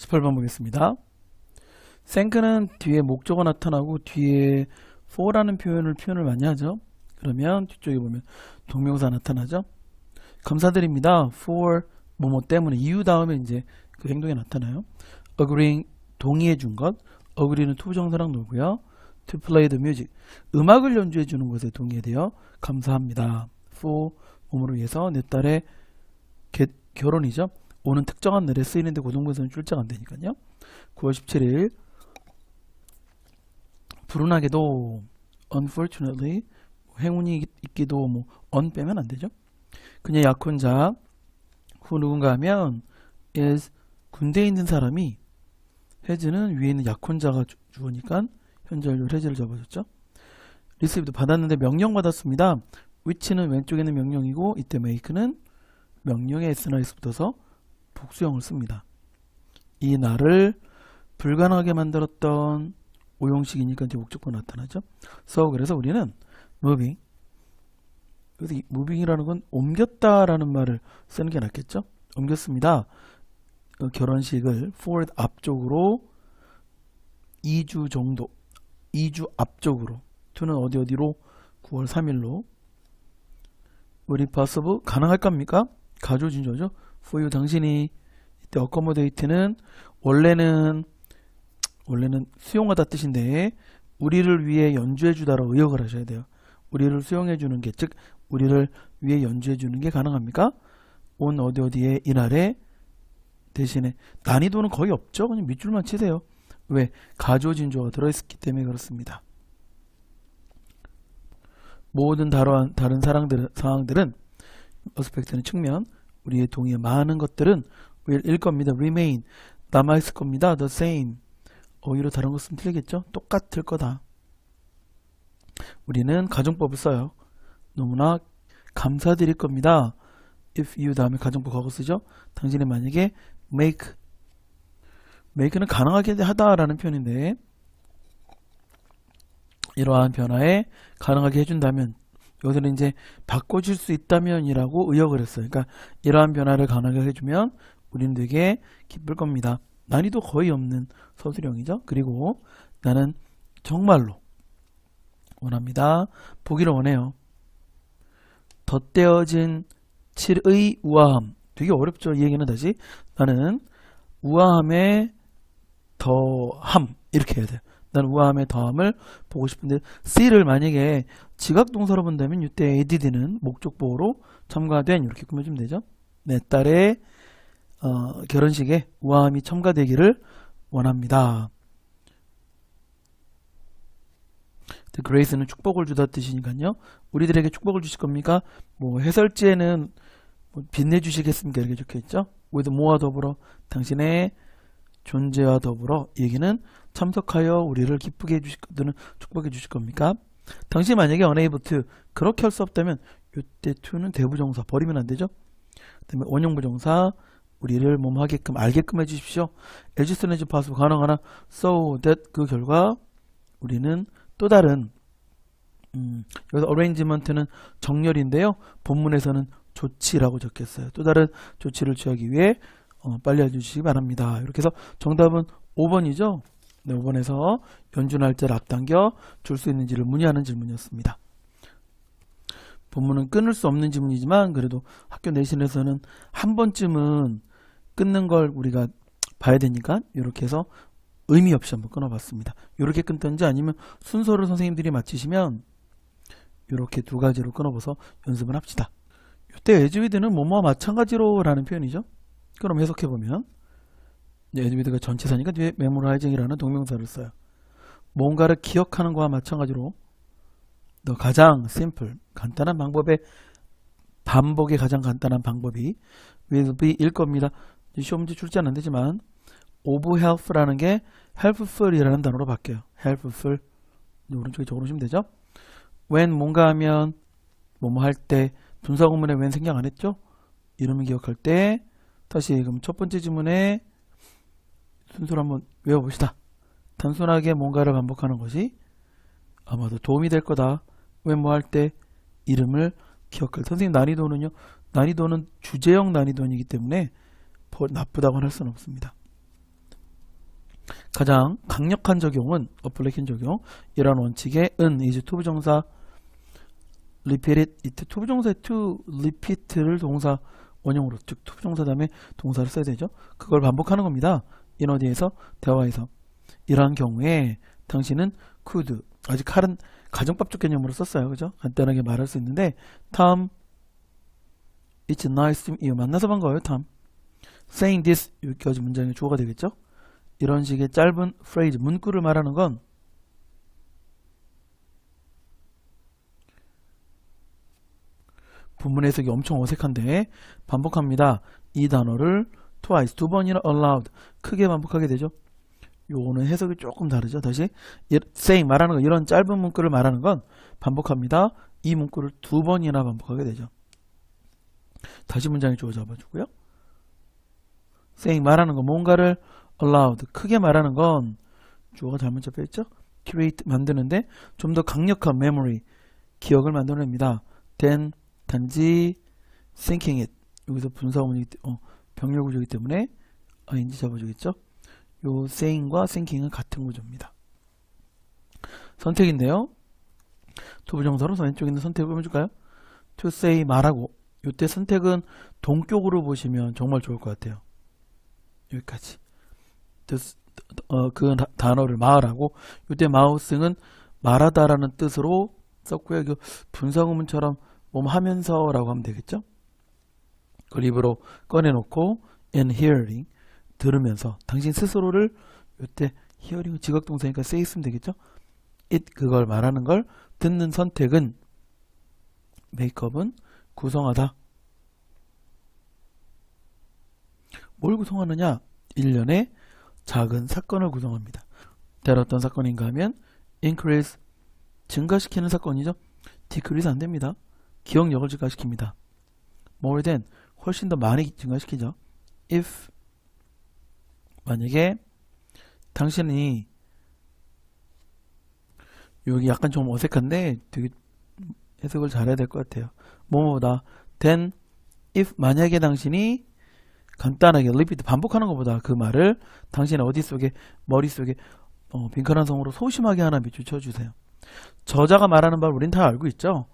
18번 보겠습니다. 생크는 뒤에 목적어 나타나고 뒤에 for라는 표현을 표현을 많이 하죠. 그러면 뒤쪽에 보면 동명사 나타나죠. 감사드립니다. for 뭐뭐 때문에 이유 다음에 이제 그 행동이 나타나요. agreeing 동의해 준 것. agree는 투부정사랑 놀고요. to play the music 음악을 연주해 주는 것에 동의해 돼요. 감사합니다. for 몸으로 위해서 내 딸의 개- 결혼이죠. 오는 특정한 날에 쓰이는데 고등부에서는 출장 안 되니까요. 9월 17일 불운하게도 unfortunately 뭐 행운이 있- 있기도 뭐 on 빼면 안 되죠. 그녀 약혼자 후 누군가 하면 is 군대에 있는 사람이 해즈는 위에 있는 약혼자가 주- 주어니까 현재완료 해즈를 잡아줬죠. 리시브도 받았는데 명령 받았습니다. which는 왼쪽에 있는 명령이고 이때 make는 명령에 s나 s 붙어서 복수형을 씁니다. 이 날을 불가능하게 만들었던 오형식이니까 이제 목적어 나타나죠. So 그래서 우리는 moving 여기서 이 moving이라는 건 옮겼다라는 말을 쓰는 게 낫겠죠. 옮겼습니다. 어, 결혼식을 forward 앞쪽으로 2주 정도 2주 앞쪽으로 to는 어디 어디로 9월 3일로 우리 possible 가능할 겁니까? 가조진조죠. for you 당신이 이때 accommodate는 원래는 원래는 수용하다 뜻인데 우리를 위해 연주해 주다로 의역을 하셔야 돼요. 우리를 수용해 주는 게 즉 우리를 위해 연주해 주는 게 가능합니까? 온 어디 어디에 이날에 대신에 난이도는 거의 없죠. 그냥 밑줄만 치세요. 왜? 가조 진조가 들어있기 때문에 그렇습니다. 모든 다른, 다른 상황들은 어스펙트는 측면 우리의 동의에 많은 것들은 will 일 겁니다. remain 남아있을 겁니다. the same 오히려 다른 것은 틀리겠죠? 똑같을 거다. 우리는 가정법을 써요. 너무나 감사드릴 겁니다. if you 다음에 가정법 과거 쓰죠? 당신이 만약에 make make는 가능하게 하다라는 표현인데 이러한 변화에 가능하게 해준다면 여기서는 이제 바꿔줄 수 있다면이라고 의역을 했어요. 그러니까 이러한 변화를 가능하게 해주면 우리는 되게 기쁠 겁니다. 난이도 거의 없는 서술형이죠. 그리고 나는 정말로 원합니다. 보기를 원해요. 덧대어진 칠의 우아함. 되게 어렵죠. 이 얘기는 다시. 나는 우아함의 더함. 이렇게 해야 돼요. 나는 우아함의 더함을 보고 싶은데 C를 만약에 지각 동사로 본다면 이때 ADD는 목적보호로 첨가된 이렇게 꾸며주면 되죠. 내 딸의 어, 결혼식에 우아함이 첨가되기를 원합니다. Grace는 축복을 주다 뜻이니까요. 우리들에게 축복을 주실 겁니까? 뭐 해설지에는 뭐 빛내 주시겠습니까? 이렇게 적혀 있죠. with more와 더불어 당신의 존재와 더불어 이 얘기는 참석하여 우리를 기쁘게 해주실 거는 축복해 주실 겁니까? 당신 만약에 unable to 그렇게 할 수 없다면 이때 to는 대부정사 버리면 안 되죠. 그다음에 원형부정사 우리를 몸하게끔 알게끔 해주십시오. 에지스네즈 파스 가능하나 so that 그 결과 우리는 또 다른 음, 여기서 arrangement는 정렬인데요. 본문에서는 조치라고 적혔어요. 또 다른 조치를 취하기 위해 어, 빨리 해주시기 바랍니다. 이렇게 해서 정답은 5번이죠. 네, 5번에서 연주 날짜를 앞당겨 줄 수 있는지를 문의하는 질문이었습니다. 본문은 끊을 수 없는 질문이지만 그래도 학교 내신에서는 한 번쯤은 끊는 걸 우리가 봐야 되니까 이렇게 해서 의미 없이 한번 끊어봤습니다. 이렇게 끊든지 아니면 순서를 선생님들이 맞히시면 이렇게 두 가지로 끊어봐서 연습을 합시다. 이때 에즈위드는 뭐뭐와 마찬가지로 라는 표현이죠. 그럼 해석해보면 에즈위드가 전치사니까 뒤에 메모라이징이라는 동명사를 써요. 뭔가를 기억하는 것과 마찬가지로 더 가장 심플 간단한 방법의 반복의 가장 간단한 방법이 will be일 겁니다. 이제 시험 문제 출제는 안 되지만 of help라는 게 helpful이라는 단어로 바뀌어요. helpful 오른쪽에 적어 놓으시면 되죠. when 뭔가 하면 뭐뭐 할 때 분사 구문에 when 생략 안 했죠? 이름을 기억할 때 다시 그럼 첫 번째 지문에 순서를 한번 외워봅시다. 단순하게 뭔가를 반복하는 것이 아마도 도움이 될 거다. when 뭐 할 때 이름을 기억할 선생님 난이도는요. 난이도는 주제형 난이도이기 때문에 버- 나쁘다고 할 수는 없습니다. 가장 강력한 적용은 어플레이션 적용 이런 원칙에 은 이제 투부 정사 repeat it 투부 정사의 to repeat를 동사 원형으로 즉 투부 정사 다음에 동사를 써야 되죠? 그걸 반복하는 겁니다. 인 어디에서 대화에서. 이러한 경우에 당신은 could 아직 칼은 가정법적 개념으로 썼어요. 그죠? 간단하게 말할 수 있는데 Tom it's nice to meet you. 만나서 반가워요 Tom saying this 여기까지 문장의 주어가 되겠죠 이런 식의 짧은 phrase 문구를 말하는 건 본문 해석이 엄청 어색한데 반복합니다. 이 단어를 twice 두 번이나 aloud 크게 반복하게 되죠. 요거는 해석이 조금 다르죠. 다시 이- saying 말하는 거 이런 짧은 문구를 말하는 건 반복합니다. 이 문구를 두 번이나 반복하게 되죠. 다시 문장이 주어 잡아주고요. Saying 말하는 거 뭔가를 aloud 크게 말하는 건 주어가 잘못 잡혀 있죠. create 만드는데 좀 더 강력한 memory 기억을 만들어냅니다. then 단지 thinking it 여기서 분사문이 어, 병렬 구조이기 때문에 ing 잡아주겠죠. 요 saying과 thinking은 같은 구조입니다. 선택인데요. 투부정사로서 왼쪽에 있는 선택을 해줄까요? to say 말하고 요때 선택은 동격으로 보시면 정말 좋을 것 같아요. 여기까지. this, 어, 그 다- 단어를 말하고 요때 마우스는 말하다라는 뜻으로 썼고요. 그 분사구문처럼 몸 하면서라고 하면 되겠죠? 그걸 입으로 꺼내놓고 in hearing 들으면서 당신 스스로를 요때 hearing은 지각동사니까 say 있으면 되겠죠? it 그걸 말하는 걸 듣는 선택은 메이크업은 구성하다. 뭘 구성하느냐? 일련의 작은 사건을 구성합니다. 대략 어떤 사건인가 하면 increase 증가시키는 사건이죠. decrease 안 됩니다. 기억력을 증가시킵니다. more than 훨씬 더 많이 증가시키죠. if 만약에 당신이 여기 약간 좀 어색한데 되게 해석을 잘해야 될 것 같아요. 뭐뭐보다 then if 만약에 당신이 간단하게 repeat 반복하는 것보다 그 말을 당신의 어디 속에 머릿속에 어, 빈칸한 성으로 소심하게 하나 비추쳐 주세요. 저자가 말하는 말 우린 다 알고 있죠.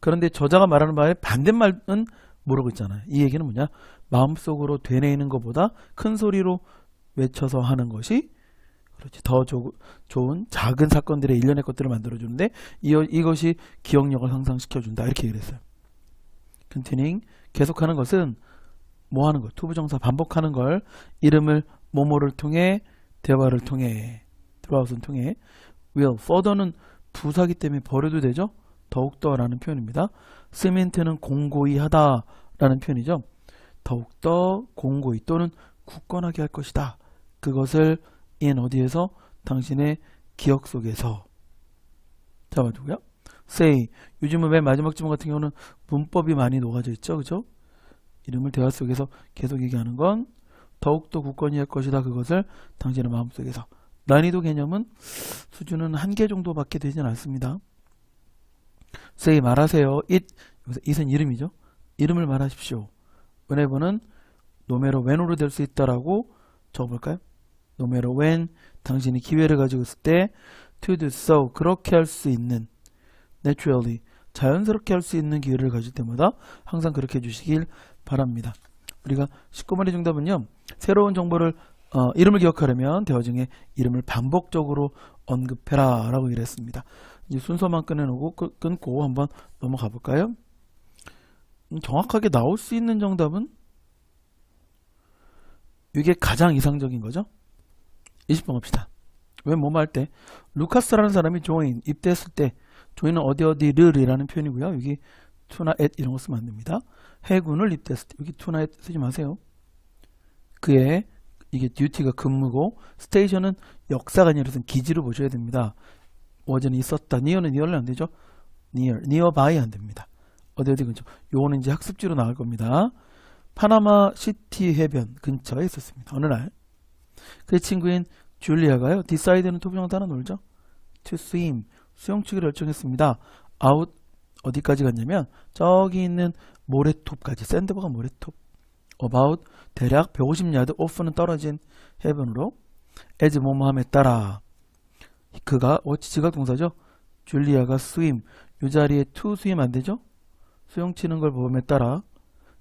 그런데 저자가 말하는 바의 반대말은 모르고 있잖아요. 이 얘기는 뭐냐? 마음속으로 되뇌이는 것보다 큰 소리로 외쳐서 하는 것이 그렇지 더 조, 좋은 작은 사건들의 일련의 것들을 만들어 주는데 이, 이것이 기억력을 향상시켜 준다 이렇게 얘기를 했어요. continuing 계속하는 것은 뭐 하는 것 투부정사 반복하는 걸 이름을 모모를 통해 대화를 통해 들어와서 통해. Will. Further는 부사기 때문에 버려도 되죠? 더욱더 라는 표현입니다. 시멘트는 공고히 하다 라는 표현이죠. 더욱더 공고히 또는 굳건하게 할 것이다. 그것을 in 어디에서? 당신의 기억 속에서. 잡아두고요 say. 요즘은 맨 마지막 지문 같은 경우는 문법이 많이 녹아져 있죠? 그죠 이름을 대화 속에서 계속 얘기하는 건 더욱더 굳건히 할 것이다. 그것을 당신의 마음속에서. 난이도 개념은 수준은 한 개 정도밖에 되진 않습니다. say 말하세요. it. 여기서 it은 이름이죠. 이름을 말하십시오. whenever는 no matter when으로 될 수 있다라고 적어볼까요? no matter when 당신이 기회를 가지고 있을 때 to do so. 그렇게 할 수 있는 naturally 자연스럽게 할 수 있는 기회를 가질 때마다 항상 그렇게 해주시길 바랍니다. 우리가 19번의 정답은요. 새로운 정보를 어, 이름을 기억하려면 대화 중에 이름을 반복적으로 언급해라 라고 이랬습니다. 이제 순서만 끊어놓고 끊- 끊고 한번 넘어가 볼까요? 음, 정확하게 나올 수 있는 정답은 이게 가장 이상적인 거죠. 20번 갑시다. 왜 뭐뭐 할 때 루카스라는 사람이 join 입대했을 때 join은 어디 어디 를이라는 표현이고요. 여기 to나 at 이런 거 쓰면 안 됩니다. 해군을 입대했을 때 여기 to나 at 쓰지 마세요. 그의 이게 듀티가 근무고 스테이션은 역사가 아니라 기지를 보셔야 됩니다. 워전이 있었다. 니어는 니어는 안 되죠. near, nearby 안 됩니다. 어디 어디 근처. 요거는 이제 학습지로 나올 겁니다. 파나마 시티 해변 근처에 있었습니다. 어느 날 그의 친구인 줄리아가요. 디사이드는 토비랑 따라 놀죠. to swim 수영치기를 결정했습니다. out 어디까지 갔냐면 저기 있는 모래톱까지 샌드버가 모래톱 about 대략 150야드 오프는 떨어진 해변으로 as 뭐뭐함에 따라 그가 어치 지각 동사죠. 줄리아가 swim 이 자리에 to swim 안 되죠? 수영 치는 걸 보험에 따라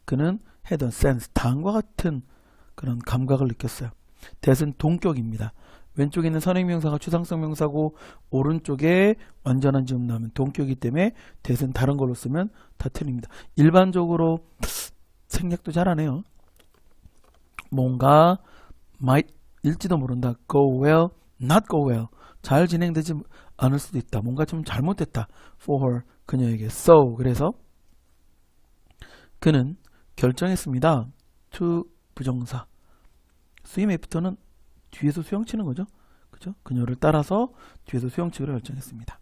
그는 a sense 다음과 같은 그런 감각을 느꼈어요. 대은 동격입니다. 왼쪽에 있는 선행명사가 추상성 명사고 오른쪽에 완전한 지음 나오면 동격이기 때문에 대은 다른 걸로 쓰면 다 틀립니다. 일반적으로 생략도 잘하네요. 뭔가 might 일지도 모른다. go well, not go well. 잘 진행되지 않을 수도 있다. 뭔가 좀 잘못됐다. for her, 그녀에게. so, 그래서 그는 결정했습니다. to 부정사. swim after는 뒤에서 수영 치는 거죠. 그죠? 그녀를 따라서 뒤에서 수영치기로 결정했습니다.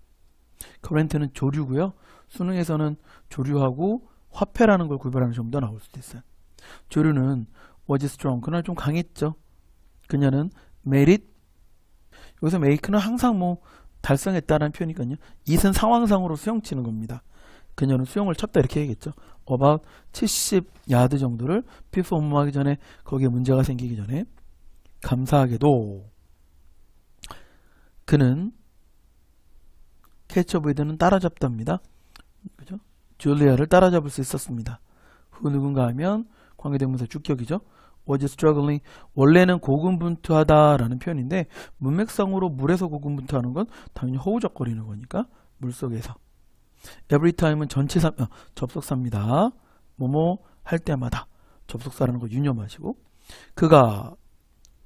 current는 조류고요. 수능에서는 조류하고 화폐라는 걸 구별하는 시험도 나올 수도 있어요. 조류는 was strong. 그날 좀 강했죠. 그녀는 made it. 여기서 make는 항상 뭐 달성했다라는 표현이거든요. it은 상황상으로 수영 치는 겁니다. 그녀는 수영을 쳤다 이렇게 얘기했죠. about 70 야드 정도를 피프 업무하기 전에 거기에 문제가 생기기 전에 감사하게도 그는 캐처 브이드는 따라잡답니다. 그죠? 줄리아를 따라잡을 수 있었습니다. 후 누군가 하면 관계대명사 주격이죠. was struggling 원래는 고군분투하다라는 표현인데 문맥상으로 물에서 고군분투하는 건 당연히 허우적거리는 거니까 물속에서 every time은 전치사 어, 접속사입니다. 뭐뭐 할 때마다 접속사라는 거 유념하시고 그가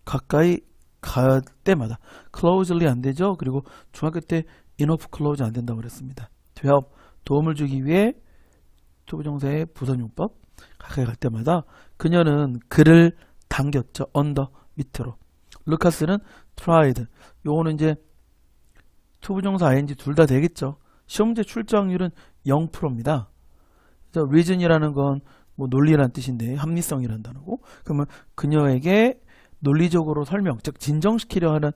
가까이 갈 때마다 closely 안 되죠. 그리고 중학교 때 enough close 안 된다고 그랬습니다. to help 도움을 주기 위해 투부정사의 부선용법 가까이 갈 때마다 그녀는 그를 당겼죠. 언더 밑으로. 루카스는 tried. 요거는 이제 투부정사 ing 둘 다 되겠죠. 시험제 출제확률은 0%입니다. 그래서 reason이라는 건 뭐 논리란 뜻인데 합리성이란 단어고 그러면 그녀에게 논리적으로 설명, 즉 진정시키려 하는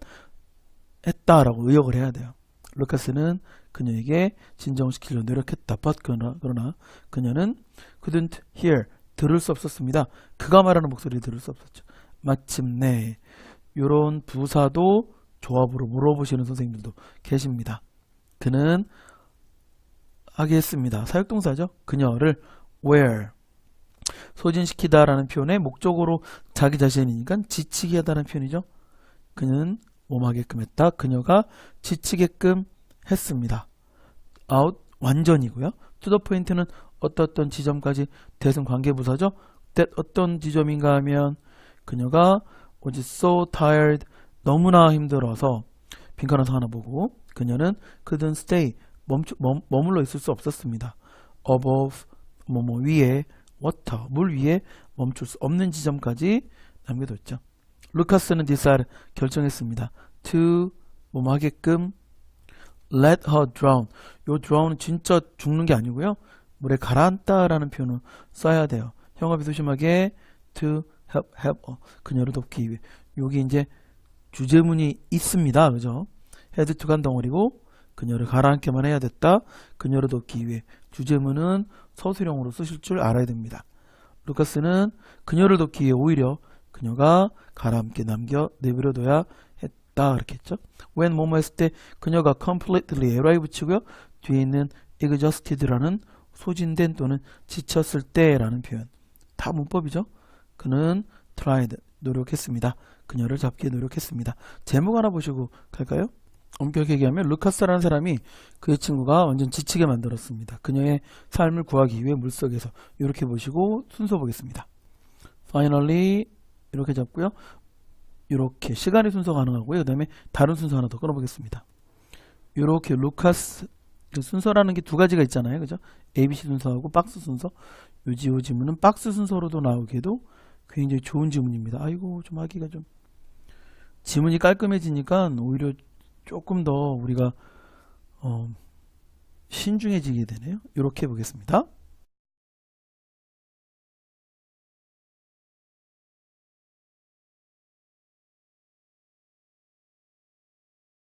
했다라고 의역을 해야 돼요. 루카스는 그녀에게 진정시키려 노력했다. 그러나, 그러나 그녀는 couldn't hear 들을 수 없었습니다. 그가 말하는 목소리 들을 수 없었죠. 마침내 요런 부사도 조합으로 물어보시는 선생님들도 계십니다. 그는 하게 했습니다. 사역동사죠. 그녀를 where 소진시키다라는 표현의 목적으로 자기 자신이니까 지치게 하다는 표현이죠. 그는 몸하게끔 했다. 그녀가 지치게끔 했습니다. out 완전이고요. to the point는 어떤 지점까지 대승 관계부사죠. 어떤 지점인가 하면 그녀가 was so tired 너무나 힘들어서 빈칸에서 하나 보고 그녀는 couldn't stay 멈추, 멈, 머물러 있을 수 없었습니다. above 뭐뭐 위에 water 물 위에 멈출 수 없는 지점까지 남겨뒀죠. 루카스는 decide 결정했습니다. to 뭐뭐 하게끔 let her drown 요 drown은 진짜 죽는 게 아니고요. 물에 가라앉다라는 표현을 써야 돼요. 형업이 소심하게 to help, help 어, 그녀를 돕기 위해 여기 이제 주제문이 있습니다. 그죠? head to 간 덩어리고 그녀를 가라앉게만 해야 됐다. 그녀를 돕기 위해 주제문은 서술형으로 쓰실 줄 알아야 됩니다. 루카스는 그녀를 돕기 위해 오히려 그녀가 가라앉게 남겨 내버려둬야 했다. 그렇게 했죠. when 뭐뭐 했을 때 그녀가 completely arrive 붙이고요. 뒤에 있는 exhausted라는 소진된 또는 지쳤을 때라는 표현. 다 문법이죠. 그는 tried 노력했습니다. 그녀를 잡기 노력했습니다. 제목 하나 보시고 갈까요? 엄격히 얘기하면 루카스라는 사람이 그의 친구가 완전 지치게 만들었습니다. 그녀의 삶을 구하기 위해 물속에서 이렇게 보시고 순서 보겠습니다. Finally 이렇게 잡고요. 이렇게 시간의 순서 가능하고요. 그 다음에 다른 순서 하나 더 끊어보겠습니다. 이렇게 루카스 그 순서라는 게 두 가지가 있잖아요. 그죠? ABC 순서하고 박스 순서. 요지 요 지문은 박스 순서로도 나오기에도 굉장히 좋은 지문입니다. 아이고 좀 하기가 좀 지문이 깔끔해지니까 오히려 조금 더 우리가 어, 신중해지게 되네요. 이렇게 보겠습니다.